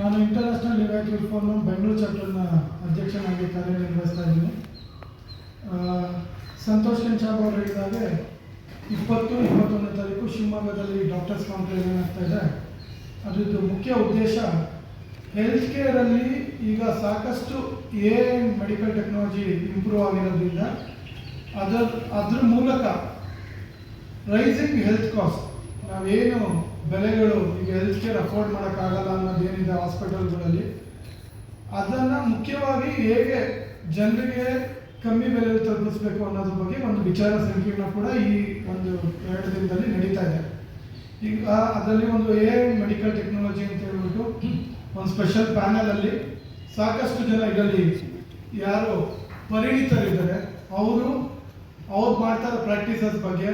Phone Bengaluru ಚಾಪ್ಟರ್ನ ಅಧ್ಯಕ್ಷನಾಗಿ ಕಾರ್ಯನಿರ್ವಹಿಸ್ತಾ ಇದ್ದೀನಿ. ಸಂತೋಷ್ ಕೆಂಚಾಬ್ ಅವರು ಹೇಳಿದಾಗೆ ಇಪ್ಪತ್ತು, ಇಪ್ಪತ್ತೊಂದನೇ ತಾರೀಕು ಶಿವಮೊಗ್ಗದಲ್ಲಿ ಡಾಕ್ಟರ್ಸ್ ಕಾನ್ಫರೆನ್ಸ್ ಏನಾಗ್ತಾ ಇದೆ. ಅದ್ರದ್ದು ಮುಖ್ಯ ಉದ್ದೇಶ ಹೆಲ್ತ್ ಕೇರಲ್ಲಿ ಈಗ ಸಾಕಷ್ಟು ಎ ಮೆಡಿಕಲ್ ಟೆಕ್ನಾಲಜಿ ಇಂಪ್ರೂವ್ ಆಗಿರೋದ್ರಿಂದ ಅದರ, ಅದ್ರ ಮೂಲಕ ರೈಸಿಂಗ್ ಹೆಲ್ತ್ ಕಾಸ್ಟ್ ನಾವೇನು ಬೆಲೆಗಳು ಈಗ ಹೆಲ್ತ್ ಕೇರ್ ಅಫೋರ್ಡ್ ಮಾಡೋಕ್ಕಾಗಲ್ಲ ಅನ್ನೋದೇನಿದೆ ಹಾಸ್ಪಿಟಲ್ಗಳಲ್ಲಿ ಅದನ್ನು ಮುಖ್ಯವಾಗಿ ಹೇಗೆ ಜನರಿಗೆ ಕಮ್ಮಿ ಬೆಲೆಯಲ್ಲಿ ತಲುಪಿಸ್ಬೇಕು ಅನ್ನೋದ್ರ ಬಗ್ಗೆ ಒಂದು ವಿಚಾರ ಸಂಕೀರ್ಣ ಕೂಡ ಈ ಒಂದು ಎರಡು ದಿನದಲ್ಲಿ ನಡೀತಾ ಇದೆ. ಈಗ ಅದರಲ್ಲಿ ಒಂದು ಎ ಮೆಡಿಕಲ್ ಟೆಕ್ನಾಲಜಿ ಅಂತ ಹೇಳ್ಬಿಟ್ಟು ಒಂದು ಸ್ಪೆಷಲ್ ಪ್ಯಾನಲಲ್ಲಿ ಸಾಕಷ್ಟು ಜನ ಇದರಲ್ಲಿ ಯಾರು ಪರಿಣಿತರಿದ್ದಾರೆ. ಅವರು, ಅವ್ರು ಮಾಡ್ತಾ ಪ್ರಾಕ್ಟೀಸಸ್ ಬಗ್ಗೆ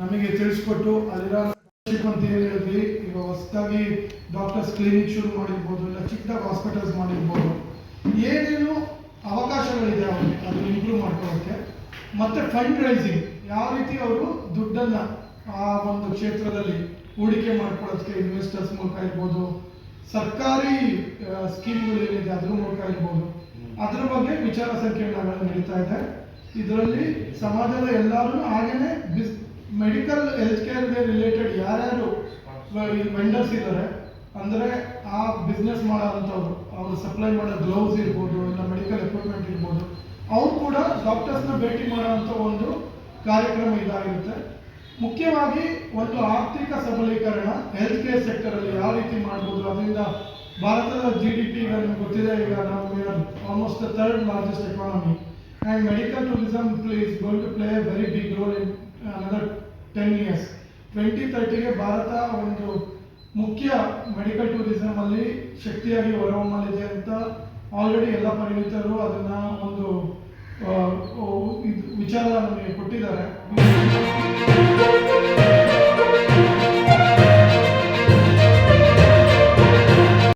ನಮಗೆ ತಿಳಿಸ್ಕೊಟ್ಟು ಅಲ್ಲಿರೋ ಅಂತ ಹೇಳಿ ಈಗ ಹೊಸದಾಗಿ ಡಾಕ್ಟರ್ಸ್ ಕ್ಲಿನಿಕ್ ಶುರು ಮಾಡಿರ್ಬೋದು, ಇಲ್ಲ ಚಿಕ್ಕದಾಗಿ ಹಾಸ್ಪಿಟಲ್ಸ್ ಮಾಡಿರ್ಬೋದು. ಏನೇನು ಅವಕಾಶಗಳಿದೆ ಅವ್ರಿಗೆ, ಅದನ್ನ ಇಂಪ್ರೂವ್ ಮಾಡ್ಕೊಳ್ಳೋಕ್ಕೆ. ಮತ್ತೆ ಫಂಡ್ ರೈಸಿಂಗ್ ಯಾವ ರೀತಿ ಅವರು ದುಡ್ಡನ್ನ ಆ ಒಂದು ಕ್ಷೇತ್ರದಲ್ಲಿ ಹೂಡಿಕೆ ಮಾಡ್ಕೊಳ್ಳೋದಕ್ಕೆ ಇನ್ವೆಸ್ಟರ್ಸ್ ಮೂಲಕ ಇರ್ಬೋದು, ಸರ್ಕಾರಿ ಸ್ಕೀಮ್ಗಳು ಏನಿದೆ ಅದ್ರ ಮೂಲಕ ಇರ್ಬೋದು. ಅದ್ರ ಬಗ್ಗೆ ವಿಚಾರ ಸಂಕಿರಣಗಳು ನಡೀತಾ ಇದೆ. ಇದರಲ್ಲಿ ಸಮಾಜದ ಎಲ್ಲರೂ ಹಾಗೇನೆ, ಬಿಸ್ ಮೆಡಿಕಲ್ ಹೆಲ್ತ್ ಕೇರ್ಗೆ ರಿಲೇಟೆಡ್ ಯಾರ್ಯಾರು ವೆಂಡರ್ಸ್ ಇದ್ದಾರೆ. ಅಂದರೆ ಆ ಬಿಸ್ನೆಸ್ ಮಾಡೋಂಥವ್ರು ಅವರು ಸಪ್ಲೈ ಮಾಡೋ ಗ್ಲೌಸ್ ಇರ್ಬೋದು, ಇಲ್ಲ ಮೆಡಿಕಲ್ ಎಕ್ವಿಪ್ಮೆಂಟ್ ಇರ್ಬೋದು, ಅವ್ರು ಕೂಡ ಡಾಕ್ಟರ್ಸ್ನ ಭೇಟಿ ಮಾಡೋ ಒಂದು ಕಾರ್ಯಕ್ರಮ ಇದಾಗಿರುತ್ತೆ. ಮುಖ್ಯವಾಗಿ ಒಂದು ಆರ್ಥಿಕ ಸಬಲೀಕರಣ ಹೆಲ್ತ್ ಕೇರ್ ಸೆಕ್ಟರಲ್ಲಿ ಯಾವ ರೀತಿ ಮಾಡ್ಬೋದು, ಅದರಿಂದ ಭಾರತದ ಜಿ ಡಿ ಪಿ ಈಗ ನಿಮ್ಗೆ ಗೊತ್ತಿದೆ, ಈಗ ನಾವು almost the third largest economy and medical tourism place going to play a very big role in eighty ತರ್ಟಿಗೆ ಭಾರತ ಒಂದು ಮುಖ್ಯ ಮೆಡಿಕಲ್ ಟೂರಿಸಂ ಅಲ್ಲಿ ಶಕ್ತಿಯಾಗಿ ಹೊರಹೊಮ್ಮಲಿದೆ ಅಂತ ಆಲ್ರೆಡಿ ಎಲ್ಲ ಪರಿಣಿತರು ಅದನ್ನ ಒಂದು ವಿಚಾರ ನಮಗೆ ಕೊಟ್ಟಿದ್ದಾರೆ.